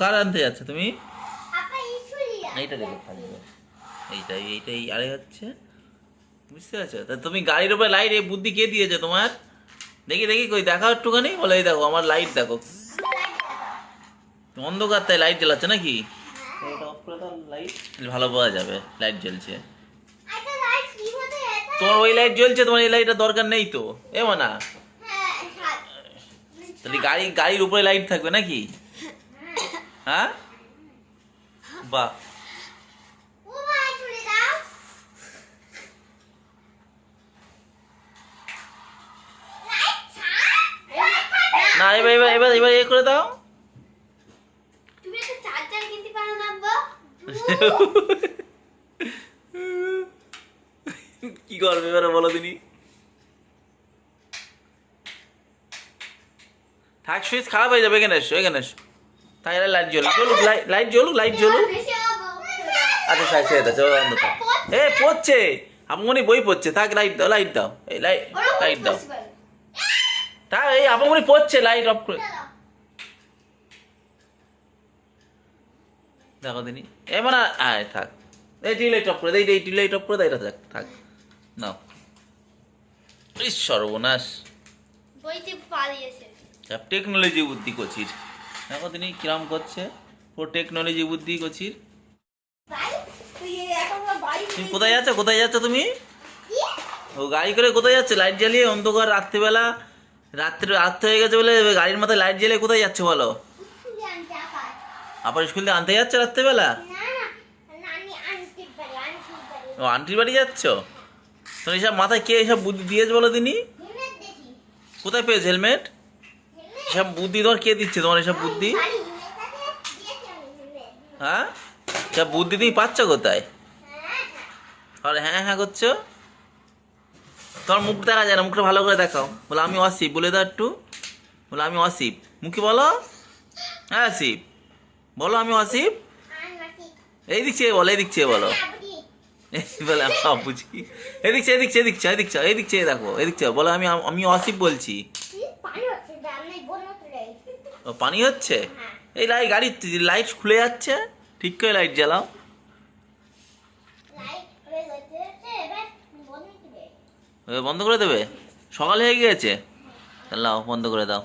কার আনতে যাচ্ছ তুমি? এইটা দেখে থাকবে এইটা এইটা এই আরে হচ্ছে। বুঝতে পারছ? তা তুমি গাড়ির উপরে লাইট এই বুদ্ধি কে দিয়েছে তোমার? দেখি দেখি কই দেখাও একটুখানি বলে এই দেখো আমার লাইট দেখো। অন্ধকার তাই লাইট জ্বালাচ্ছে নাকি? এটা অফ করে দাও লাইট ভালো পাওয়া যাবে লাইট জ্বলছে। আচ্ছা লাইট কি হতে এটা তোমার ওই লাইট জ্বলছে তোমার এই লাইটের দরকার নেই তো। এ না হ্যাঁ তাহলে গাড়ি গাড়ির উপরে লাইট থাকবে নাকি? হ্যাঁ? বাহ। না এবার এবার এবার এবার এ করে দাও। তুমি একটা চার্জার কিনতে পারো না আব্বা। কি করবে এবারে বলো দিনি। থাক সুইচ খারাপ হয়ে যাবে এখানে এসো এখানে এসো। তাই লাইট জ্বলুক জ্বলুক লাইট জ্বলুক লাইট জ্বলুক। আচ্ছা সাই ছেড়ে দাও চলো এ পড়ছে। আপমনি বই পড়ছে থাক লাইট দাও লাইট দাও। এই লাইট লাইট দাও। তা এই আপমনি পড়ছে লাইট অফ করে। দেখো দিনি এ মানে আয় থাক। এই টি লাইট অফ করে দেয় এই টি লাইট অফ করে দেয় এটা থাক থাক। নাও। ইস সর্বনাশ। বইতে পালিয়েছে সব টেকনোলজি বুদ্ধি কচির। দেখো তিনি কিরম করছে। ও টেকনোলজি বুদ্ধি বাড়ি তুমি কোথায় যাচ্ছ? কোথায় যাচ্ছ তুমি? ও গাড়ি করে কোথায় যাচ্ছে? লাইট জ্বালিয়ে অন্ধকার রাত্রিবেলা রাত্রে রাত্রে হয়ে গেছে বলে গাড়ির মাথায় লাইট জ্বালিয়ে কোথায় যাচ্ছে বলো? আবার স্কুল থেকে আনতে যাচ্ছে রাত্রিবেলা? ও আন্টির বাড়ি যাচ্ছ? তো এইসব মাথায় কে এসব বুদ্ধি দিয়েছে বলো তিনি? কোথায় পেয়েছে হেলমেট এসব বুদ্ধি তোমার কে দিচ্ছে? তোমার এসব বুদ্ধি? হ্যাঁ? সব বুদ্ধি তুমি পাচ্ছ কোথায়? আর হ্যাঁ হ্যাঁ করছ? তোমার মুখ দেখা যায় না, মুখটা ভালো করে দেখাও। বলো, আমি অসিপ বলে দাও একটু। বলো, আমি অসিপ মুখে বলো। হ্যাঁ আসিপ বলো, আমি অসিপ এই দিক চেয়ে বলো এই দিক চেয়ে বলো। এই বলে বুঝি এদিক চেয়ে এদিক চেয়ে এদিক চেয়ে এদিক চেয়ে দেখো, এদিক চেয়ে বলো, আমি আমি অসিপ বলছি পানি হচ্ছে জানলে বন্য চলে ও, পানি হচ্ছে? এই লাইট গাড়ির লাইট খুলে যাচ্ছে। ঠিক করে লাইট জ্বালাও। বন্ধ করে দেবে। সকাল হয়ে গিয়েছে? তাহলে লাও, বন্ধ করে দাও।